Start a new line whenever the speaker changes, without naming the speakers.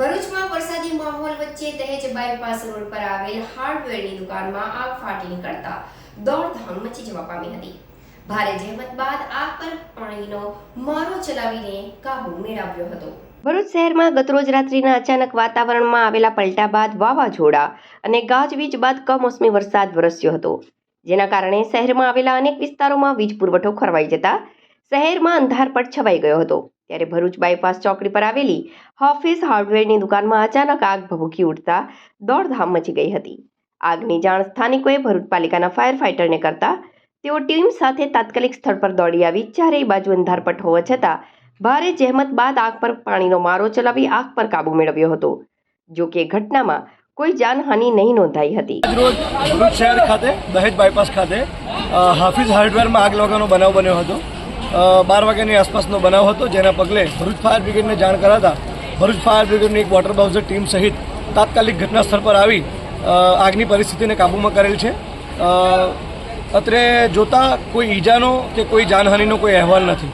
ભરૂચમાં વરસાદી માહોલ વચ્ચે દહેજ બાયપાસ રોડ પર આવેલ હાર્ડવેરની દુકાનમાં આગ ફાટી નીકળતા દોડધામ મચી જવા પામી હતી. ભારે જહેમત બાદ આગ પર પાણીનો મારો ચલાવીને કાબુ મેળવ્યો હતો. ભરૂચ શહેરમાં ગતરોજ રાત્રિના અચાનક વાતાવરણમાં આવેલા પલટા બાદ વાવાઝોડા અને ગાજવીજ બાદ કમોસમી વરસાદ વરસ્યો હતો. જેના કારણે શહેરમાં આવેલા અનેક વિસ્તારોમાં વીજ પુરવઠો ખરવાઈ જતા શહેરમાં અંધારપટ છવાઈ ગયો હતો. ત્યારે ભરૂચ બાયપાસ ચોકડી પર આવેલી હાફિઝ હાર્ડવેરની દુકાનમાં અચાનક આગ ભભૂકી ઉઠતા દોડધામ મચી ગઈ હતી. આગની જાણ સ્થાનિકોએ ભરૂચ પાલિકાના ફાયર ફાઇટરને કરતા તેઓ ટીમ સાથે તાત્કાલિક સ્થળ પર દોડી આવી, ચારેય બાજુ અંધારપટ હોવા છતાં ભારે જહેમત બાદ આગ પર પાણીનો મારો ચલાવી આગ પર કાબૂ મેળવ્યો હતો. જો કે ઘટનામાં કોઈ જાનહાનિ નહીં નોંધાઈ હતી.
રોજ ભરૂચ શહેર ખાતે, દહેજ બાયપાસ ખાતે હાફિઝ હાર્ડવેરમાં આગ લાગવાનો બનાવ બન્યો હતો. બાર વાગ્યાની આસપાસનો બનાવ હતો, જેના પગલે ભરૂચ ફાયર બ્રિગેડને જાણ કરાતા ભરૂચ ફાયર બ્રિગેડની એક વોટર બાઉઝર ટીમ સહિત તાત્કાલિક ઘટના સ્થળ પર આવી આગની પરિસ્થિતિને કાબૂમાં કરેલ છે. અત્રે જોતા કોઈ ઈજાનો કે કોઈ જાનહાનિનો કોઈ અહેવાલ નથી.